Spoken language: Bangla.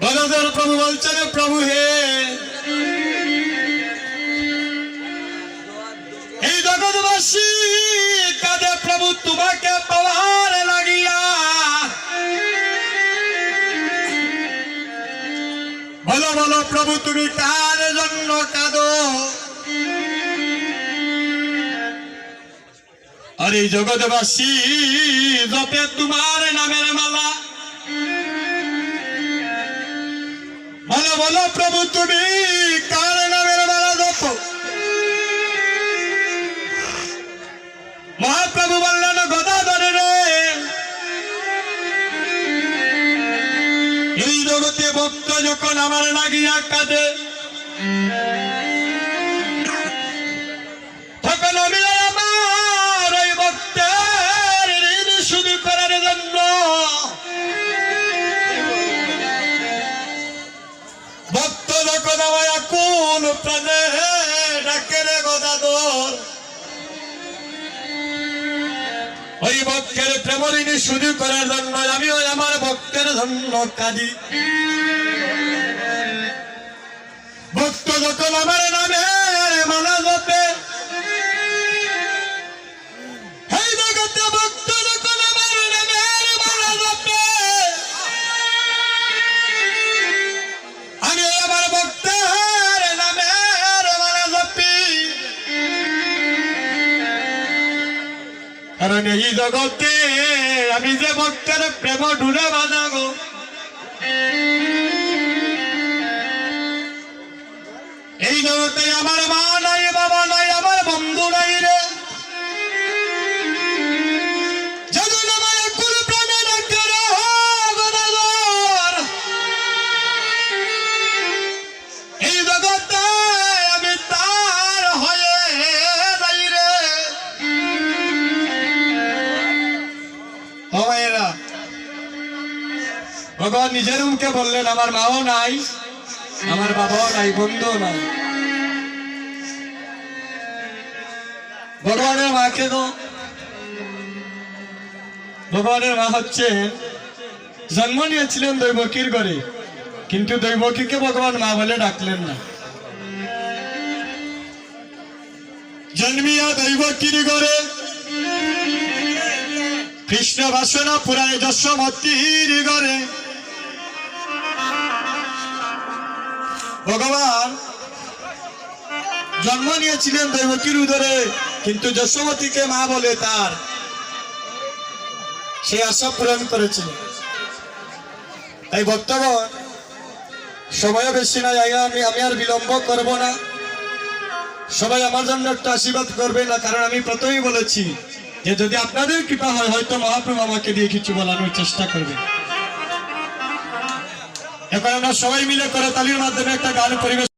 বলদের প্রভু বলছেন, প্রভু হে। এই জগৎবাসী কাজে প্রভু, তোমাকে পাওয়ার লাগিয়া বলো বলো, প্রভু, তুমি কার জন্য কাঁদো? আর এই জগৎবাসী, জপে তোমার নামের মালা। বলো প্রভু, তুমি কার মহাপ্রভু বললেন, গদাধরে রে, এই জগতে ভক্ত যখন আমার লাগিয়া কাঁদে কোন প্রাণে ডাকে রে গদাধর ওই ভক্তের প্রেমরিণী শুরু করার জন্য আমি ওই আমার ভক্তের জন্য কাঁদি। ভক্ত যখন আমার নামে কারণ এই জগতে, আমি যে ভক্তের প্রেম বাজা গো এই জগতে আমার মা নাই, বাবা নাই ও মায়েরা ভগবান নিজের মুখে বললেন, আমার মাও নাই, আমার বাবাও নাই, বন্ধুও নাই। ভগবানের মাকে তো ভগবানের মা হচ্ছে, জন্ম নিয়েছিলেন দৈবকীর ঘরে, কিন্তু দৈবকীকে ভগবান মা বলে ডাকলেন না। জন্মিয়া দৈবকীর ঘরে কৃষ্ণ বাসনা পুরাণে যশোমতির ঘরে ভগবান জন্ম নিয়েছিলেন দৈবকীর উদরে, কিন্তু যশোমতীকে মা বলে তার সে আশা পূরণ করেছিলেন। তাই ভক্তগণ, সময় বেশি না জায়গা আমি আমি আর বিলম্ব করব না। সবাই আমার জন্য একটা আশীর্বাদ করবে না, কারণ আমি প্রথমেই বলেছি যে যদি আপনাদের কৃপা হয়, হয়তো মহাপ্রভু আমাকে দিয়ে কিছু বলানোর চেষ্টা করবে। এখন আমরা সবাই মিলে করে তালির মাধ্যমে একটা গান পরিবেশ